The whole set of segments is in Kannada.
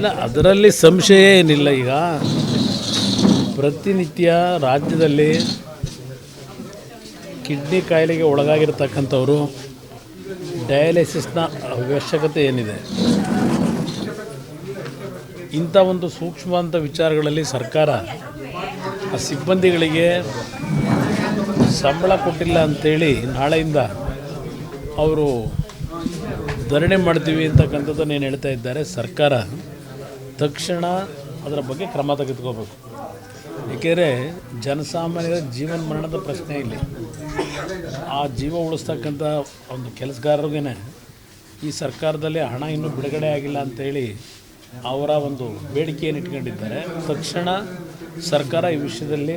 ಇಲ್ಲ, ಅದರಲ್ಲಿ ಸಂಶಯ ಏನಿಲ್ಲ ಈಗ. ಪ್ರತಿನಿತ್ಯ ರಾಜ್ಯದಲ್ಲಿ ಕಿಡ್ನಿ ಕಾಯಿಲೆಗೆ ಒಳಗಾಗಿರ್ತಕ್ಕಂಥವರು ಡಯಾಲಿಸಿಸ್ನ ಅವಶ್ಯಕತೆ ಏನಿದೆ? ಇಂಥ ಒಂದು ಸೂಕ್ಷ್ಮವಂತ ವಿಚಾರಗಳಲ್ಲಿ ಸರ್ಕಾರ ಆ ಸಿಬ್ಬಂದಿಗಳಿಗೆ ಸಂಬಳ ಕೊಟ್ಟಿಲ್ಲ ಅಂತೇಳಿ ನಾಳೆಯಿಂದ ಅವರು ಧರಣಿ ಮಾಡ್ತೀವಿ ಅಂತಕ್ಕಂಥದ್ದನ್ನು ಏನು ಹೇಳ್ತಾ ಇದ್ದಾರೆ ಸರ್ಕಾರ. ತಕ್ಷಣ ಅದರ ಬಗ್ಗೆ ಕ್ರಮ ತೆಗೆದುಕೋಬೇಕು. ಏಕೆಂದರೆ ಜನಸಾಮಾನ್ಯರ ಜೀವನ ಮರಣದ ಪ್ರಶ್ನೆ ಇಲ್ಲಿ. ಆ ಜೀವ ಉಳಿಸ್ತಕ್ಕಂಥ ಒಂದು ಕೆಲಸಗಾರರಿಗೇ ಈ ಸರ್ಕಾರದಲ್ಲಿ ಹಣ ಇನ್ನೂ ಬಿಡುಗಡೆ ಆಗಿಲ್ಲ ಅಂತೇಳಿ ಅವರ ಒಂದು ಬೇಡಿಕೆಯನ್ನು ಇಟ್ಕೊಂಡಿದ್ದಾರೆ. ತಕ್ಷಣ ಸರ್ಕಾರ ಈ ವಿಷಯದಲ್ಲಿ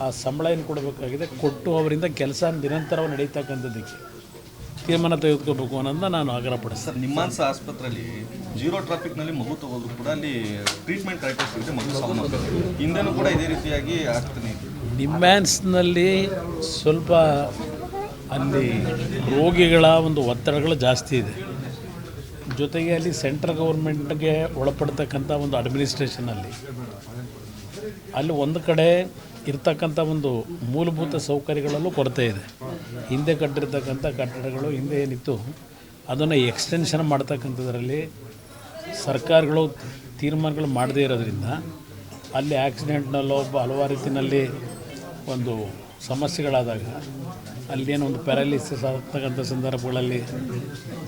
ಆ ಸಂಬಳ ಏನು ಕೊಡಬೇಕಾಗಿದೆ. ಕೊಟ್ಟು ಅವರಿಂದ ಕೆಲಸ ನಿರಂತರವಾಗಿ ನಡೀತಕ್ಕಂಥದ್ದಕ್ಕೆ. ತೀರ್ಮಾನ ತೆಗೆದುಕೋಬೇಕು ಅನ್ನೋದನ್ನ ನಾನು ಆಗ್ರಹಪಡಿಸ್ತೇನೆ. ಸರ್ ನಿಮ್ಮ ಆಸ್ಪತ್ರೆಯಲ್ಲಿ ಜೀರೋ ಟ್ರಾಫಿಕ್ನಲ್ಲಿ ಮಗು ತಗೋದ್ರು ಕೂಡ ಅಲ್ಲಿ ಟ್ರೀಟ್ಮೆಂಟ್ ಕರೆಕ್ಟ್ ಮಗು ಸಾವನ್ನಪ್ಪಿದೆ ಹಿಂದೆನೂ ಕೂಡ ಇದೇ ರೀತಿಯಾಗಿ ಆಗ್ತಾನೆ ಇದೆ. ನಿಮ್ಯಾನ್ಸ್ನಲ್ಲಿ ಸ್ವಲ್ಪ ಅಲ್ಲಿ ರೋಗಿಗಳ ಒಂದು ಒತ್ತಡಗಳು ಜಾಸ್ತಿ ಇದೆ. ಜೊತೆಗೆ ಅಲ್ಲಿ ಸೆಂಟ್ರಲ್ ಗೌರ್ಮೆಂಟ್ಗೆ ಒಳಪಡ್ತಕ್ಕಂಥ ಒಂದು ಅಡ್ಮಿನಿಸ್ಟ್ರೇಷನಲ್ಲಿ ಅಲ್ಲಿ ಒಂದು ಕಡೆ ಇರ್ತಕ್ಕಂಥ ಒಂದು ಮೂಲಭೂತ ಸೌಕರ್ಯಗಳಲ್ಲೂ ಕೊರತೆ ಇದೆ. ಹಿಂದೆ ಕಟ್ಟಿರ್ತಕ್ಕಂಥ ಕಟ್ಟಡಗಳು ಹಿಂದೆ ಏನಿತ್ತು, ಅದನ್ನು ಎಕ್ಸ್ಟೆನ್ಷನ್ ಮಾಡ್ತಕ್ಕಂಥದ್ರಲ್ಲಿ ಸರ್ಕಾರಗಳು ತೀರ್ಮಾನಗಳು ಮಾಡದೇ ಇರೋದ್ರಿಂದ ಅಲ್ಲಿ ಆಕ್ಸಿಡೆಂಟ್ನಲ್ಲೋ ಒಬ್ಬ ಹಲವಾರು ರೀತಿಯಲ್ಲಿ ಒಂದು ಸಮಸ್ಯೆಗಳಾದಾಗ ಅಲ್ಲೇನೋ ಒಂದು ಪ್ಯಾರಾಲಿಸಿಸ್ ಆಗ್ತಕ್ಕಂಥ ಸಂದರ್ಭಗಳಲ್ಲಿ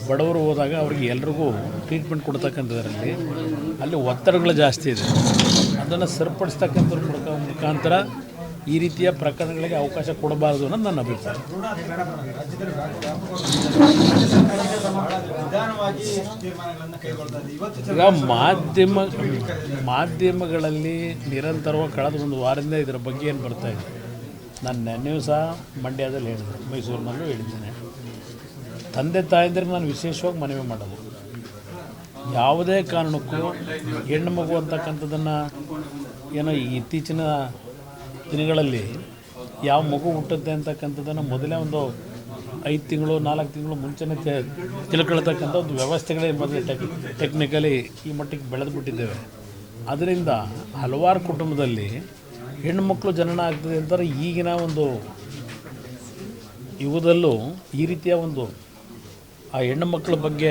ಬಡವರು ಹೋದಾಗ ಅವ್ರಿಗೆ ಎಲ್ರಿಗೂ ಟ್ರೀಟ್ಮೆಂಟ್ ಕೊಡ್ತಕ್ಕಂಥದ್ರಲ್ಲಿ ಅಲ್ಲಿ ಒತ್ತಡಗಳು ಜಾಸ್ತಿ ಇದೆ. ಅದನ್ನು ಸರಿಪಡಿಸ್ತಕ್ಕಂಥ ಮುಖ- ಮುಖಾಂತರ ಈ ರೀತಿಯ ಪ್ರಕರಣಗಳಿಗೆ ಅವಕಾಶ ಕೊಡಬಾರದು ಅನ್ನೋದು ನನ್ನ ಅಭಿಪ್ರಾಯ. ಈಗ ಮಾಧ್ಯಮ, ಮಾಧ್ಯಮಗಳಲ್ಲಿ ನಿರಂತರವಾಗಿ ಕಳೆದ ಒಂದು ವಾರದಿಂದ ಇದರ ಬಗ್ಗೆ ಏನು ಬರ್ತಾ ಇದೆ? ನಾನು ನೆನ್ನೆಯೂ ಸಹ ಮಂಡ್ಯದಲ್ಲಿ ಹೇಳಿದೆ, ಮೈಸೂರಿನಲ್ಲೂ ಹೇಳಿದ್ದೇನೆ. ತಂದೆ ತಾಯಂದಿರಿಗೆ ನಾನು ವಿಶೇಷವಾಗಿ ಮನವಿ ಮಾಡೋದು. ಯಾವುದೇ ಕಾರಣಕ್ಕೂ ಹೆಣ್ಣು ಮಗು ಅಂತಕ್ಕಂಥದ್ದನ್ನು ಏನೋ ಇತ್ತೀಚಿನ ದಿನಗಳಲ್ಲಿ ಯಾವ ಮಗು ಹುಟ್ಟುತ್ತೆ ಅಂತಕ್ಕಂಥದ್ದನ್ನು ಮೊದಲೇ ಒಂದು ಐದು ತಿಂಗಳು, ನಾಲ್ಕು ತಿಂಗಳು ಮುಂಚೆನೇ ತಿಳ್ಕೊಳ್ತಕ್ಕಂಥ ಒಂದು ವ್ಯವಸ್ಥೆಗಳೇ ಮೊದಲೇ ಟೆಕ್ ಟೆಕ್ನಿಕಲಿ ಈ ಮಟ್ಟಿಗೆ ಬೆಳೆದು ಬಿಟ್ಟಿದ್ದೇವೆ. ಅದರಿಂದ ಹಲವಾರು ಕುಟುಂಬದಲ್ಲಿ ಹೆಣ್ಣುಮಕ್ಕಳು ಜನನ ಆಗ್ತದೆ ಅಂತಾರೆ. ಈಗಿನ ಒಂದು ಯುಗದಲ್ಲೂ ಈ ರೀತಿಯ ಒಂದು ಆ ಹೆಣ್ಣು ಮಕ್ಕಳ ಬಗ್ಗೆ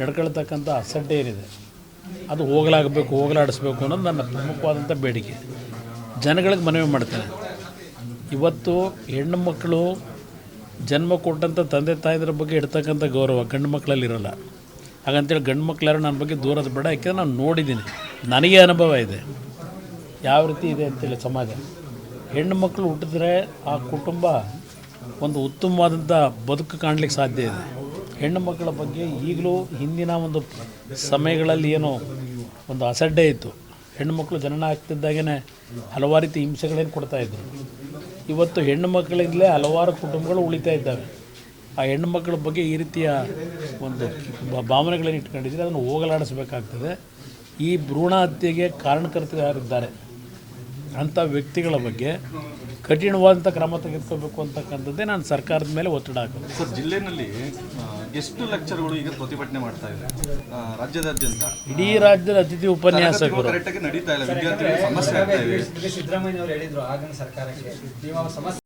ನಡ್ಕೊಳ್ತಕ್ಕಂಥ ಅಸಡ್ಡೆ ಏನಿದೆ? ಅದು ಹೋಗಲಾಗಬೇಕು, ಹೋಗಲಾಡಿಸ್ಬೇಕು ಅನ್ನೋದು ನನ್ನ ಪ್ರಮುಖವಾದಂಥ ಬೇಡಿಕೆ. ಜನಗಳಿಗೆ ಮನವಿ ಮಾಡ್ತಾರೆ ಇವತ್ತು ಹೆಣ್ಣು ಮಕ್ಕಳು ಜನ್ಮ ಕೊಟ್ಟಂಥ ತಂದೆ ತಾಯಿದ್ರ ಬಗ್ಗೆ ಇಡ್ತಕ್ಕಂಥ ಗೌರವ ಗಂಡು ಮಕ್ಕಳಲ್ಲಿ ಇರೋಲ್ಲ. ಹಾಗಂತೇಳಿ ಗಂಡು ಮಕ್ಳು ಯಾರು ನನ್ನ ಬಗ್ಗೆ ದೂರದ ಬೇಡ, ಯಾಕೆಂದ್ರೆ ನಾನು ನೋಡಿದ್ದೀನಿ. ನನಗೆ ಅನುಭವ ಇದೆ. ಯಾವ ರೀತಿ ಇದೆ ಅಂತೇಳಿ ಸಮಾಜ. ಹೆಣ್ಣು ಮಕ್ಕಳು ಹುಟ್ಟಿದ್ರೆ ಆ ಕುಟುಂಬ ಒಂದು ಉತ್ತಮವಾದಂಥ ಬದುಕು ಕಾಣಲಿಕ್ಕೆ ಸಾಧ್ಯ ಇದೆ. ಹೆಣ್ಣು ಮಕ್ಕಳ ಬಗ್ಗೆ ಈಗಲೂ ಹಿಂದಿನ ಒಂದು ಸಮಯಗಳಲ್ಲಿ ಏನೋ ಒಂದು ಅಸಡ್ಡೆ ಇತ್ತು. ಹೆಣ್ಣು ಮಕ್ಕಳು ಜನನ ಆಗ್ತಿದ್ದಾಗೇ ಹಲವಾರು ರೀತಿ ಹಿಂಸೆಗಳೇನು ಕೊಡ್ತಾಯಿದ್ರು ಇವತ್ತು ಹೆಣ್ಣು ಮಕ್ಕಳಿಂದಲೇ ಹಲವಾರು ಕುಟುಂಬಗಳು ಉಳಿತಾ ಇದ್ದಾವೆ. ಆ ಹೆಣ್ಣು ಮಕ್ಕಳ ಬಗ್ಗೆ ಈ ರೀತಿಯ ಒಂದು ಭಾವನೆಗಳೇನು ಇಟ್ಕೊಂಡಿದ್ರೆ ಅದನ್ನು ಹೋಗಲಾಡಿಸಬೇಕಾಗ್ತದೆ. ಈ ಭ್ರೂಣ ಹತ್ಯೆಗೆ ಕಾರಣಕರ್ತರು ಯಾರಿದ್ದಾರೆ ಅಂಥ ವ್ಯಕ್ತಿಗಳ ಬಗ್ಗೆ ಕಠಿಣವಾದಂಥ ಕ್ರಮ ತೆಗೆದುಕೋಬೇಕು ಅಂತಕ್ಕಂಥದ್ದೇ ನಾನು ಸರ್ಕಾರದ ಮೇಲೆ ಒತ್ತಡ ಹಾಕೋದು. ಸರ್ ಜಿಲ್ಲೆನಲ್ಲಿ ಆ, ಎಷ್ಟು ಲೆಕ್ಚರ್ಗಳು ಈಗ ಪ್ರತಿಭಟನೆ ಮಾಡ್ತಾ ಇದೆ? ರಾಜ್ಯದಾದ್ಯಂತ. ಇಡೀ ರಾಜ್ಯದ ಅತಿಥಿ ಉಪನ್ಯಾಸಕರು. ಕರೆಕ್ಟಾಗಿ ನಡೀತಾ ಇಲ್ಲ. ವಿದ್ಯಾರ್ಥಿಗಳಿಗೆ ಸಮಸ್ಯೆ ಆಗ್ತಾ ಇದೆ. ಸಿದ್ದರಾಮಯ್ಯ ಅವರು ಹೇಳಿದ್ರು ಆಗಿನ ಸರ್ಕಾರಕ್ಕೆ. ನೀವು ಸಮಸ್ಯೆ